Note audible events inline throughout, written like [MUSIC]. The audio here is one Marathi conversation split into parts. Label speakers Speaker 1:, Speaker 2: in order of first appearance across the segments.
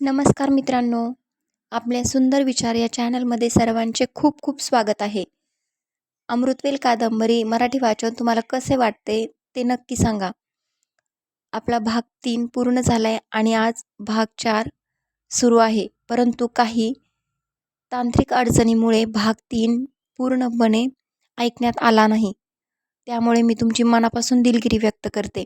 Speaker 1: नमस्कार मित्रांनो आपल्या सुंदर विचार या चॅनलमध्ये सर्वांचे खूप खूप स्वागत आहे. अमृतवेल कादंबरी मराठी वाचन तुम्हाला कसे वाटते ते नक्की सांगा. आपला भाग तीन पूर्ण झाला आहे आणि आज भाग चार सुरू आहे. परंतु काही तांत्रिक अडचणीमुळे भाग तीन पूर्णपणे ऐकण्यात आला नाही. त्यामुळे मी तुमची मनापासून दिलगिरी व्यक्त करते.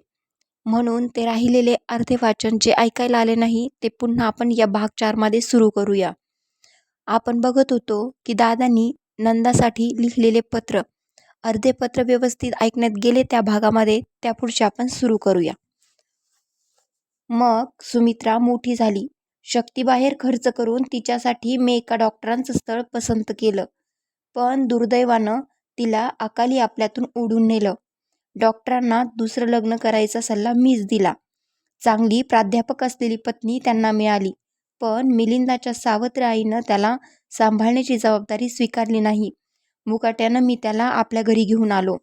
Speaker 1: म्हणून ते राहिलेले अर्धे वाचन जे ऐकायला आले नाही ते पुन्हा आपण या भाग चारमध्ये सुरू करूया. आपण बघत होतो की दादांनी नंदासाठी लिहिलेले पत्र अर्धे पत्र व्यवस्थित ऐकण्यात गेले त्या भागामध्ये त्या पुढचे आपण सुरू करूया. मग सुमित्रा मोठी झाली. शक्तीबाहेर खर्च करून तिच्यासाठी मी एका डॉक्टरांचं स्थळ पसंत केलं. पण दुर्दैवानं तिला अकाली आपल्यातून ओढून नेलं. डॉक्टरांना दुसरं लग्न करायचा सल्ला मीच दिला. चांगली प्राध्यापक असलेली पत्नी त्यांना मिळाली. पण मिलिंदाच्या सावत्र आईनं त्याला सांभाळण्याची जबाबदारी स्वीकारली नाही. मुकाट्यानं मी त्याला आपल्या घरी घेऊन आलो.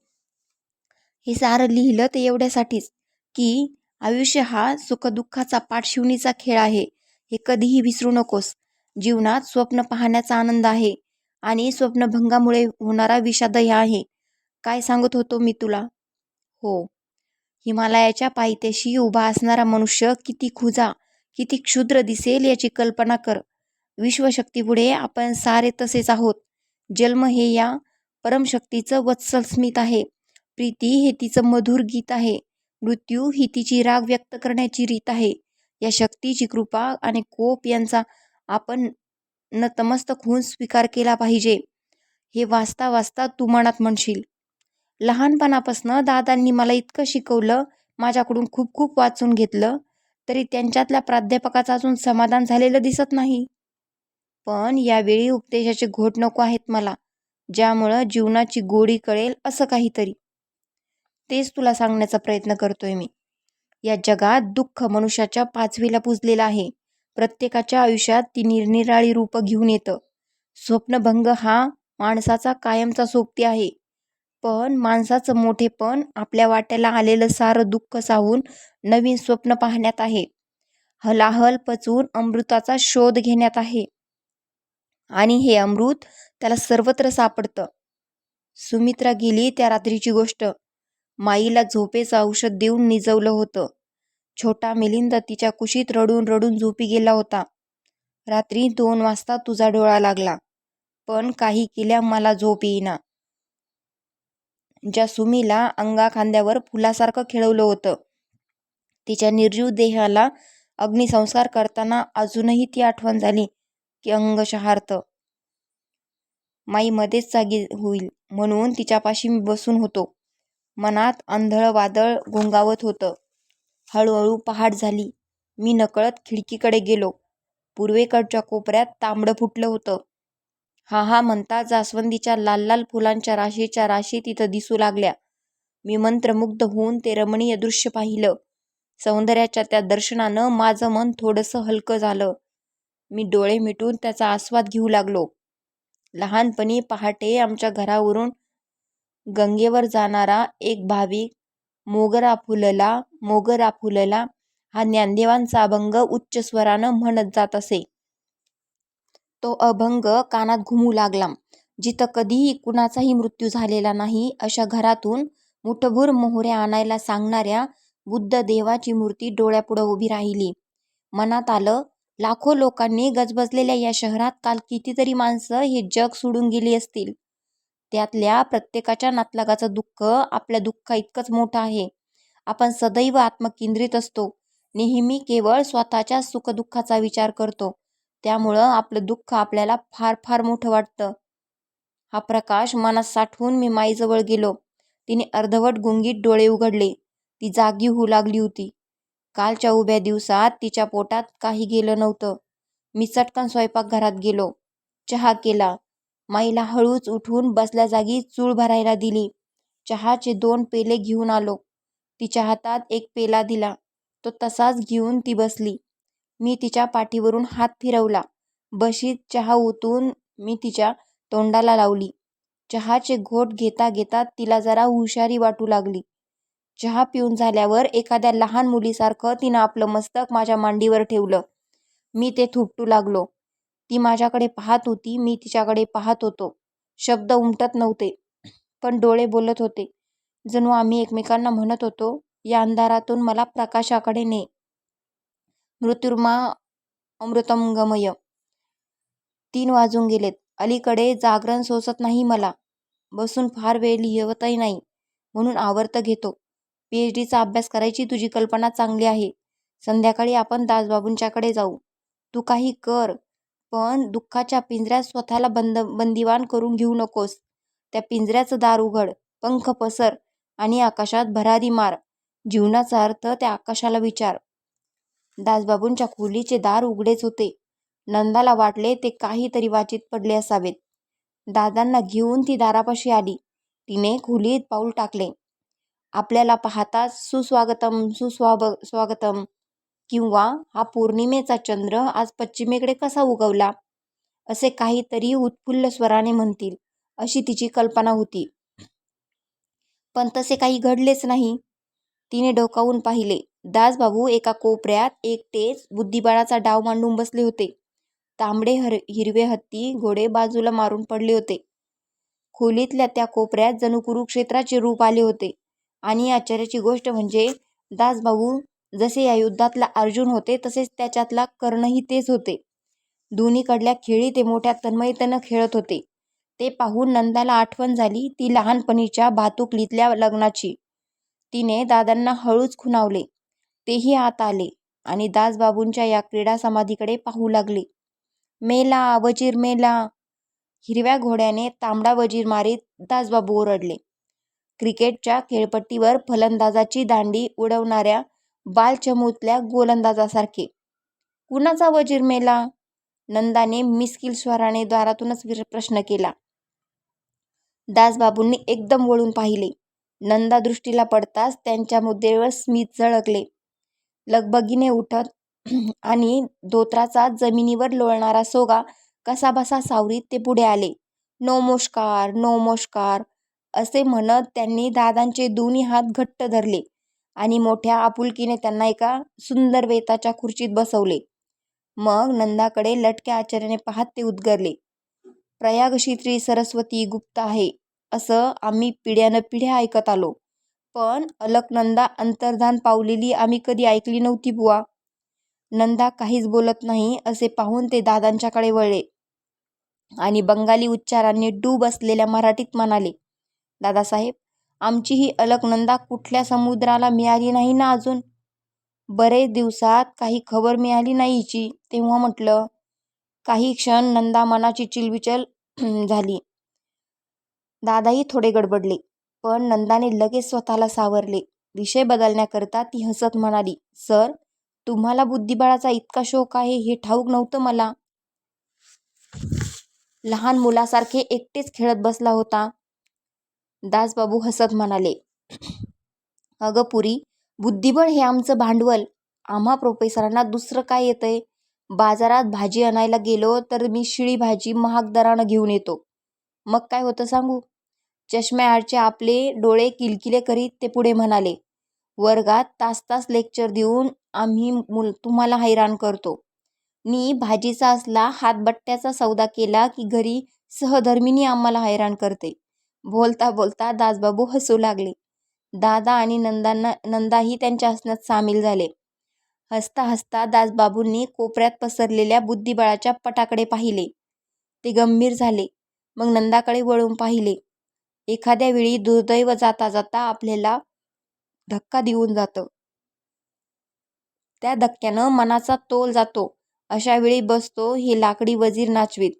Speaker 1: हे सारं लिहिलं ते एवढ्यासाठीच की आयुष्य हा सुखदुःखाचा पाठशिवणीचा खेळ आहे. हे कधीही विसरू नकोस. जीवनात स्वप्न पाहण्याचा आनंद आहे. आणि स्वप्नभंगामुळे होणारा विषादही आहे. काय सांगत होतो मी तुला? हो. हिमालयाच्या पायथ्याशी उभा असणारा मनुष्य किती खुजा किती क्षुद्र दिसेल याची कल्पना कर. विश्वशक्तीपुढे आपण सारे तसेच आहोत. जन्म हे या परमशक्तीचं वत्सल स्मित आहे. प्रीती हे तिचं मधुर गीत आहे. मृत्यू ही तिची राग व्यक्त करण्याची रीत आहे. या शक्तीची कृपा आणि कोप यांचा आपण नतमस्तक होऊन स्वीकार केला पाहिजे. हे वाचता वाचता तू मनात म्हणशील लहानपणापासनं दादांनी मला इतकं शिकवलं माझ्याकडून खूप खूप वाचून घेतलं तरी त्यांच्यातल्या प्राध्यापकाचं अजून समाधान झालेलं दिसत नाही. पण यावेळी उपदेशाचे घोट नको आहेत मला ज्यामुळं जीवनाची गोडी कळेल असं काहीतरी. तेच तुला सांगण्याचा प्रयत्न करतोय मी. या जगात दुःख मनुष्याच्या पाचवीला पुजलेलं आहे. प्रत्येकाच्या आयुष्यात ती निरनिराळी रूपं घेऊन येतं. स्वप्नभंग हा माणसाचा कायमचा सोबती आहे. पण माणसाचं मोठेपण आपल्या वाट्याला आलेलं सारं दुःख साहून नवीन स्वप्न पाहण्यात आहे. हलाहल पचवून अमृताचा शोध घेण्यात आहे. आणि हे अमृत त्याला सर्वत्र सापडतं. सुमित्रा गेली त्या रात्रीची गोष्ट. माईला झोपेचं औषध देऊन निजवलं होतं. छोटा मिलिंद तिच्या कुशीत रडून रडून झोपी गेला होता. रात्री दोन वाजता तुझा डोळा लागला. पण काही केल्या मला झोप येईना. ज्या सुमीला अंगाखांद्यावर फुलासारखं खेळवलं होतं. तिच्या निर्जीव देहाला अग्निसंस्कार करताना अजूनही ती आठवण झाली की अंग शहार्थ. माई मध्येच जागी होईल म्हणून तिच्यापाशी मी बसून होतो. मनात आंधळ वादळ घोंगावत होतं. हळूहळू पहाट झाली. मी नकळत खिडकीकडे गेलो. पूर्वेकडच्या कोपऱ्यात तांबडं फुटलं होतं. हा हा म्हणता जास्वंदीच्या लाल लाल फुलांच्या राशीच्या राशी तिथं दिसू लागल्या. मी मंत्रमुग्ध होऊन ते रमणीय दृश्य पाहिलं. सौंदर्याच्या त्या दर्शनानं माझं मन थोडंसं हलकं झालं. मी डोळे मिटून त्याचा आस्वाद घेऊ लागलो. लहानपणी पहाटे आमच्या घरावरून गंगेवर जाणारा एक भाविक मोगरा फुलला मोगरा फुलला हा ज्ञानदेवांचा अभंग उच्च स्वरानं म्हणत जात असे. तो अभंग कानात घुमू लागला. जिथं कधीही कुणाचाही मृत्यू झालेला नाही अशा घरातून मुठभर मोहऱ्या आणायला सांगणाऱ्या बुद्ध देवाची मूर्ती डोळ्यापुढं उभी राहिली. मनात आलं लाखो लोकांनी गजबजलेल्या या शहरात काल कितीतरी माणसं हे जग सोडून गेली असतील. त्यातल्या प्रत्येकाच्या नातलगाचं दुःख आपल्या दुःखा इतकंच मोठं आहे. आपण सदैव आत्मकेंद्रित असतो. नेहमी केवळ स्वतःच्या सुखदुःखाचा विचार करतो. त्यामुळं आपलं दुःख आपल्याला फार फार मोठं वाटतं. हा प्रकाश मनात साठवून मी माईजवळ गेलो. तिने अर्धवट गुंगीत डोळे उघडले. ती जागी होऊ लागली होती. कालच्या उभ्या दिवसात तिच्या पोटात काही गेलं नव्हतं. मी चटकन स्वयंपाकघरात गेलो. चहा केला. माईला हळूच उठून बसल्या जागी चूळ भरायला दिली. चहाचे दोन पेले घेऊन आलो. तिच्या हातात एक पेला दिला. तो तसाच घेऊन ती बसली. मी तिच्या पाठीवरून हात फिरवला बशीत चहा ओतून मी तिच्या तोंडाला लावली चहाचे घोट घेता घेता तिला जरा हुशारी वाटू लागली चहा पिऊन झाल्यावर एखाद्या लहान मुलीसारखं तिनं आपलं मस्तक माझ्या मांडीवर ठेवलं मी ते थुपटू लागलो. ती माझ्याकडे पाहत होती. मी तिच्याकडे पाहत होतो. शब्द उमटत नव्हते. पण डोळे बोलत होते. जणू आम्ही एकमेकांना म्हणत होतो, या अंधारातून मला प्रकाशाकडे ने. मृत्युर्मा अमृतंगमय. तीन वाजून गेलेत. अलीकडे जागरण सोसत नाही मला. बसून फार वेळ लिहिवतही नाही. म्हणून आवर्त घेतो. पीएच. एच डीचा अभ्यास करायची तुझी कल्पना चांगली आहे. संध्याकाळी आपण दासबाबूंच्याकडे जाऊ. तू काही कर, पण दुःखाच्या पिंजऱ्यात स्वतःला बंद बंदिवान करून घेऊ नकोस. त्या पिंजऱ्याचं दार उघड, पंख पसर आणि आकाशात भरारी मार. जीवनाचा अर्थ त्या आकाशाला विचार. दासबाबूंच्या खोलीचे दार उघडेच होते. नंदाला वाटले ते काहीतरी वाचित पडले असावेत. दादांना घेऊन ती दारापाशी आली. तिने खोलीत पाऊल टाकले. आपल्याला पाहताच सुस्वागतम सुस्वाग स्वागतम किंवा हा पौर्णिमेचा चंद्र आज पश्चिमेकडे कसा उगवला, असे काहीतरी उत्फुल्ल स्वराने म्हणतील, अशी तिची कल्पना होती. पण तसे काही घडलेच नाही. तिने डोकावून पाहिले. दासबाबू एका कोपऱ्यात एकटेच बुद्धिबळाचा डाव मांडून बसले होते. तांबडे हर हिरवे हत्ती घोडे बाजूला मारून पडले होते. खोलीतल्या त्या कोपऱ्यात जणू कुरुक्षेत्राचे रूप आले होते. आणि आश्चर्याची गोष्ट म्हणजे दासबाबू जसे या युद्धातला अर्जुन होते तसेच त्याच्यातला कर्णही तेच होते. दोन्हीकडल्या खेळी ते मोठ्या तन्मयतनं खेळत होते. ते पाहून नंदाला आठवण झाली ती लहानपणीच्या भातुकलीतल्या लग्नाची. तिने दादांना हळूच खुणावले. तेही आत आले आणि दासबाबूंच्या या क्रीडा समाधीकडे पाहू लागले. मेला, वजीर मेला. हिरव्या घोड्याने तांबडा वजीर मारीत दासबाबू ओरडले. क्रिकेटच्या खेळपट्टीवर फलंदाजाची दांडी उडवणाऱ्या बालचमूतल्या गोलंदाजासारखे. कुणाचा वजीर मेला? नंदाने मिस्किल स्वराने द्वारातूनच प्रश्न केला. दासबाबूंनी एकदम वळून पाहिले. नंदा दृष्टीला पडताच त्यांच्या मुद्देवर स्मित झळकले. लगबगीने उठत आणि धोतराचा जमिनीवर लोळणारा सोगा कसाबसा सावरीत ते पुढे आले. नमोश्कार नमोश्कार असे म्हणत त्यांनी दादांचे दोन्ही हात घट्ट धरले आणि मोठ्या आपुलकीने त्यांना एका सुंदर वेताच्या खुर्चीत बसवले. मग नंदाकडे लटक्या आश्चर्याने पाहत ते उद्गरले प्रयागची श्री सरस्वती गुप्त आहे, असं आम्ही पिढ्यानं पिढ्या ऐकत आलो. पण अलकनंदा अंतर्धान पावलेली आम्ही कधी ऐकली नव्हती बुवा. नंदा काहीच बोलत नाही असे पाहून ते दादांच्याकडे वळले आणि बंगाली उच्चारांनी डूब असलेल्या मराठीत म्हणाले, दादासाहेब, आमची ही अलकनंदा कुठल्या समुद्राला मिळाली नाही ना अजून? बरेच दिवसात काही खबर मिळाली नाही हिची. तेव्हा म्हटलं. काही क्षण नंदा मनाची चिलबिचल [CLEARS THROAT] झाली. दादाही थोडे गडबडले. पण नंदाने लगेच स्वतःला सावरले. विषय बदलण्याकरता ती हसत म्हणाली, सर, तुम्हाला बुद्धिबळाचा इतका शौक आहे हे ठाऊक नव्हतं मला. लहान मुलासारखे एकटेच खेळत बसला होता. दासबाबू हसत म्हणाले, अगं पुरी, बुद्धिबळ हे आमचं भांडवल. आम्हा प्रोफेसरांना दुसरं काय येतंय? बाजारात भाजी आणायला गेलो तर मी शिळी भाजी महाग दरानं घेऊन येतो. मग काय होतं सांगू? चष्म्याआडचे आपले डोळे किलकिले करीत ते पुढे म्हणाले, वर्गात तास तास लेक्चर देऊन आम्ही मुल तुम्हाला हैराण करतो. मी भाजीचा असला हातबट्ट्याचा सौदा केला की घरी सहधर्मिणी आम्हाला हैराण करते. बोलता बोलता दासबाबू हसू लागले. दादा आणि नंदाही त्यांच्या हसण्यात सामील झाले. हसता हसता दासबाबूंनी कोपऱ्यात पसरलेल्या बुद्धिबळाच्या पटाकडे पाहिले. ते गंभीर झाले. मग नंदाकडे वळून पाहिले. एखाद्या वेळी दुर्दैव जाता जाता आपल्याला धक्का देऊन जातं. त्या धक्क्यानं मनाचा तोल जातो. अशा वेळी बसतो हे लाकडी वजीर नाचवीत.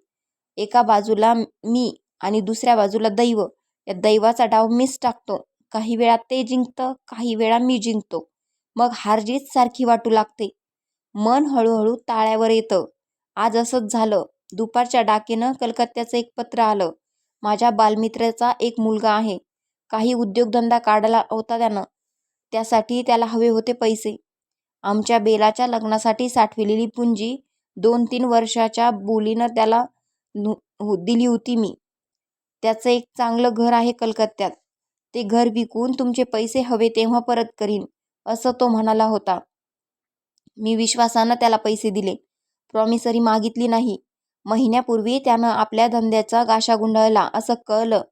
Speaker 1: एका बाजूला मी आणि दुसऱ्या बाजूला दैव. या दैवाचा डाव मीच टाकतो. काही वेळा ते जिंकतं, काही वेळा मी जिंकतो. मग हारजीत सारखी वाटू लागते. मन हळूहळू ताळ्यावर येतं. आज असंच झालं. दुपारच्या डाकेनं कलकत्त्याचं एक पत्र आलं. माझ्या बालमित्राचा एक मुलगा आहे. काही उद्योगधंदा काढला होता त्यानं. त्यासाठी त्याला हवे होते पैसे. आमच्या बेलाच्या लग्नासाठी साठवलेली पुंजी दोन तीन वर्षाच्या बोलीनं त्याला हो, दिली होती मी. त्याचं एक चांगलं घर आहे कलकत्त्यात. ते घर विकून तुमचे पैसे हवे तेव्हा परत करीन, असं तो म्हणाला होता. मी विश्वासानं त्याला पैसे दिले. प्रॉमिसरी मागितली नाही. महिन्यापूर्वी त्यानं आपल्या धंद्याचा गाशा गुंडाळला असं कळलं.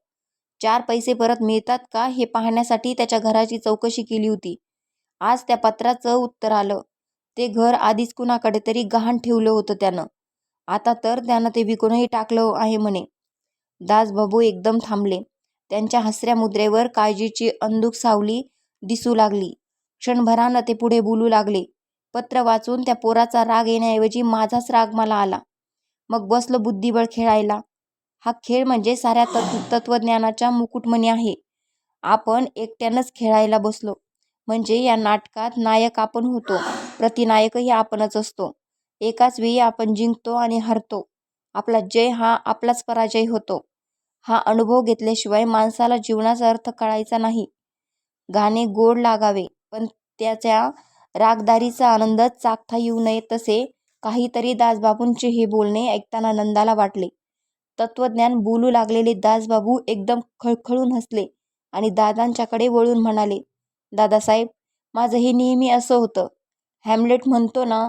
Speaker 1: चार पैसे परत मिळतात का हे पाहण्यासाठी त्याच्या घराची चौकशी केली होती. आज त्या पत्राचं उत्तर आलं. ते घर आधीच कुणाकडे तरी गहाण ठेवलं होतं त्यानं. आता तर त्यानं ते विकूनही टाकलं आहे म्हणे. दासबाबू एकदम थांबले. त्यांच्या हसऱ्या मुद्रेवर काळजीची अंदूक सावली दिसू लागली. क्षणभरानं ते पुढे बोलू लागले. पत्र वाचून त्या पोराचा राग येण्याऐवजी माझाच राग मला आला. मग बसलो बुद्धिबळ खेळायला. हा खेळ म्हणजे साऱ्या तत्त्वज्ञानाचा मुकुटमणी आहे. आपण एकट्यानंच खेळायला बसलो. म्हणजे या नाटकात नायक आपण होतो. प्रतिनायकही आपणच असतो. एकाच वेळी आपण जिंकतो आणि हरतो. आपला जय हा आपलाच पराजय होतो. हा अनुभव घेतल्याशिवाय माणसाला जीवनाचा अर्थ कळायचा नाही. गाणे गोड लागावे, पण त्याच्या रागदारीचा आनंद चाखता येऊ नये तसे काहीतरी दासबाबूंचे हे बोलणे ऐकताना नंदाला वाटले. तत्त्वज्ञान बोलू लागलेले दासबाबू एकदम खळखळून हसले आणि दादांच्याकडे वळून म्हणाले, दादासाहेब, माझं हे नेहमी असं होतं. हॅमलेट म्हणतो ना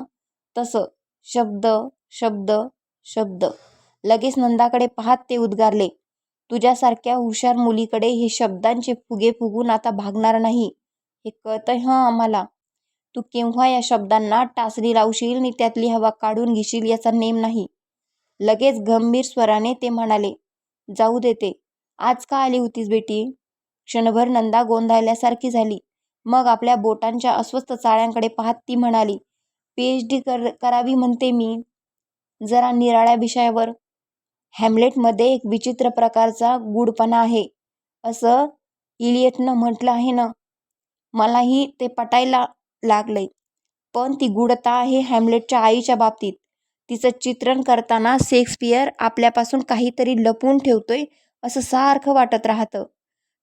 Speaker 1: तसं. शब्द, शब्द, शब्द. लगेच नंदाकडे पाहत ते उद्गारले, तुझ्यासारख्या हुशार मुलीकडे हे शब्दांचे फुगे फुगून आता भागणार नाही हे कळतंय हं आम्हाला. तू केव्हा या शब्दांना टासरी लावशील नि त्यातली हवा काढून घेशील याचा नेम नाही. लगेच गंभीर स्वराने ते म्हणाले, जाऊ देते आज का आली होतीस बेटी? क्षणभर नंदा गोंधळल्यासारखी झाली. मग आपल्या बोटांच्या अस्वस्थ चाळ्यांकडे पाहत ती म्हणाली, पीएच. डी. कर करावी म्हणते मी. जरा निराळ्या विषयावर. हॅमलेटमध्ये एक विचित्र प्रकारचा गूढपणा आहे, असं इलियटनं म्हटलं आहे ना. मलाही ते पटायला लागले पण ती गूढता आहे हॅमलेटच्या आईच्या बाबतीत. तिचं चित्रण करताना शेक्सपियर आपल्यापासून काहीतरी लपवून ठेवतोय असं सारखं वाटत राहतं.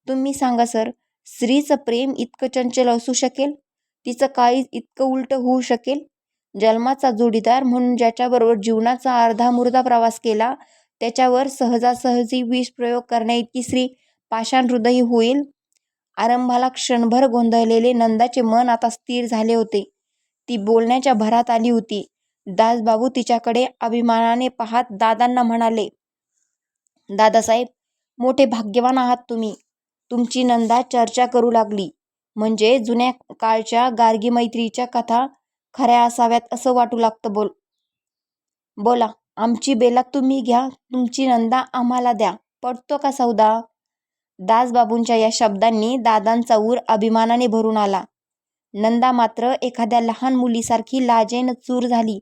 Speaker 1: तुम्ही सांगा सर, स्त्रीचं प्रेम इतकं चंचल असू शकेल? तिचं काळीज इतकं उलटं होऊ शकेल? जन्माचा जोडीदार म्हणून ज्याच्याबरोबर जीवनाचा अर्धा मुर्दा प्रवास केला त्याच्यावर सहजासहजी विष प्रयोग करण्याइतकी स्त्री पाषाणहृदयी होईल? आरंभाला क्षणभर गोंधळलेले नंदाचे मन आता स्थिर झाले होते. ती बोलण्याच्या भरात आली होती. दासबाबू तिच्याकडे अभिमानाने पाहत दादांना म्हणाले, दादासाहेब, मोठे भाग्यवान आहात तुम्ही. तुमची नंदा चर्चा करू लागली म्हणजे जुन्या काळच्या गार्गीमैत्रीच्या कथा खऱ्या असाव्यात असं वाटू लागतं. बोल बोला, आमची बेला तुम्ही घ्या, तुमची नंदा आम्हाला द्या. पडतो का सौदा? दासबाबूंच्या या शब्दांनी दादांचा ऊर अभिमानाने भरून आला. नंदा मात्र एखाद्या लहान मुलीसारखी लाजेनं चूर झाली.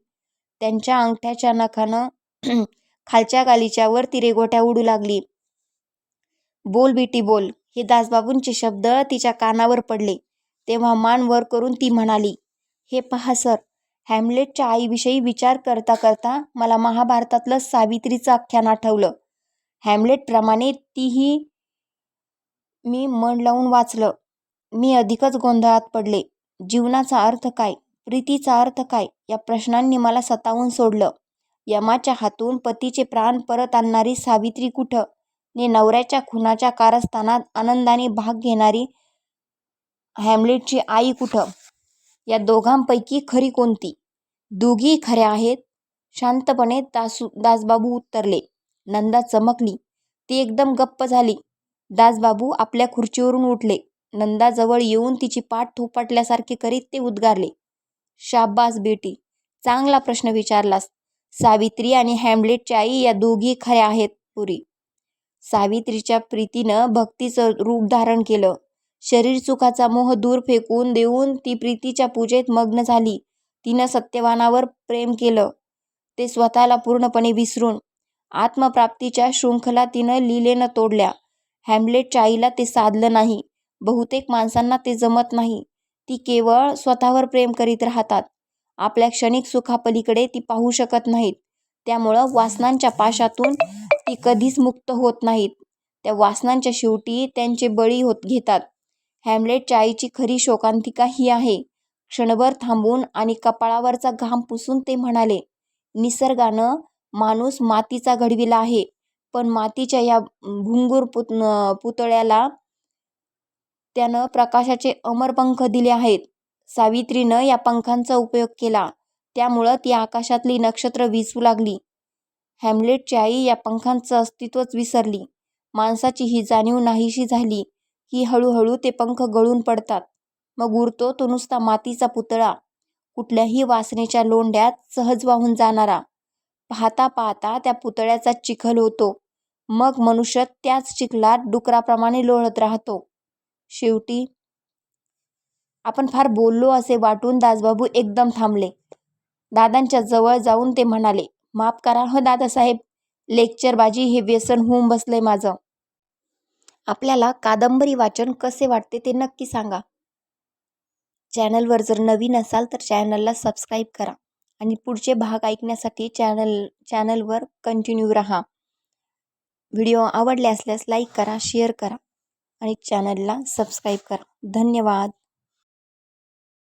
Speaker 1: त्यांच्या अंगठ्याच्या नखानं [CLEARS THROAT] खालच्या गालिच्यावर ती रेघोट्या उडू लागली. बोल बेटी बोल. हे दासबाबूंचे शब्द तिच्या कानावर पडले तेव्हा मान वर करून ती म्हणाली, हे पहा सर, हॅमलेटच्या आईविषयी विचार करता करता मला महाभारतातलं सावित्रीचं आख्यान आठवलं. हॅमलेटप्रमाणे तीही मी मन लावून वाचलं. मी अधिकच गोंधळात पडले. जीवनाचा अर्थ काय, प्रीतीचा अर्थ काय या प्रश्नांनी मला सतावून सोडलं. यमाच्या हातून पतीचे प्राण परत आणणारी सावित्री कुठं नि नवऱ्याच्या खुनाच्या कारस्थानात आनंदाने भाग घेणारी हॅम्लेटची आई कुठं? या दोघांपैकी खरी कोणती? दोघीही खऱ्या आहेत. शांतपणे दासबाबू उत्तरले. नंदा चमकली. ती एकदम गप्प झाली. दासबाबू आपल्या खुर्चीवरून उठले. नंदाजवळ येऊन तिची पाठ थोपटल्यासारखे करीत ते उद्गारले, शाब्बास बेटी. चांगला प्रश्न विचारलास. सावित्री आणि हॅमलेटची आई या दोघी खऱ्या आहेत पुरी सावित्रीच्या प्रीतीनं भक्तीचं रूप धारण केलं. शरीर सुखाचा मोह दूर फेकून देऊन ती प्रीतीच्या पूजेत मग्न झाली. तिनं सत्यवानावर प्रेम केलं, ते स्वतःला पूर्णपणे विसरून. आत्मप्राप्तीच्या शृंखला तिनं लीलेनं तोडल्या. हॅम्लेटच्या आईला ते साधलं नाही. बहुतेक माणसांना ते जमत नाही. ती केवळ स्वतःवर प्रेम करीत राहतात. आपल्या क्षणिक सुखापलीकडे ती पाहू शकत नाहीत. त्यामुळं वासनांच्या पाशातून ती कधीच मुक्त होत नाहीत. त्या वासनांच्या शेवटी त्यांचे बळी होत घेतात. हॅम्लेटच्या आईची खरी शोकांतिका ही आहे. क्षणभर थांबून आणि कपाळावरचा घाम पुसून ते म्हणाले, निसर्गानं माणूस मातीचा घडविला आहे, पण मातीच्या या पुत पुतळ्याला त्यानं प्रकाशाचे अमर पंख दिले आहेत. सावित्रीनं या पंखांचा उपयोग केला. त्यामुळं ती आकाशातली नक्षत्र विसू लागली. हॅमलेटची आई या पंखांचं अस्तित्वच विसरली. माणसाची ही जाणीव नाहीशी झाली की हळूहळू ते पंख गळून पडतात. मग उरतो तो नुसता मातीचा पुतळा, कुठल्याही वासनेच्या लोंढ्यात सहज वाहून जाणारा. पाहता पाहता त्या पुतळ्याचा चिखल होतो. मग मनुष्य त्याच चिखलात डुकराप्रमाणे लोळत राहतो. शेवटी... आपण फार बोललो असे वाटून दासबाबू एकदम थांबले. दादांच्या जवळ जाऊन ते म्हणाले, माफ करा हो दादासाहेब, लेक्चरबाजी हे व्यसन होऊन बसले माझं. आपल्याला कादंबरी वाचन कसे वाटते ते नक्की सांगा. चॅनलवर जर नवीन असाल तर चॅनलला सबस्क्राईब करा आणि पुढचे भाग ऐकण्यासाठी चॅनल चॅनलवर कंटिन्यू राहा. व्हिडिओ आवडले असल्यास लाईक करा, शेअर करा आणि चॅनलला सबस्क्राईब करा. धन्यवाद.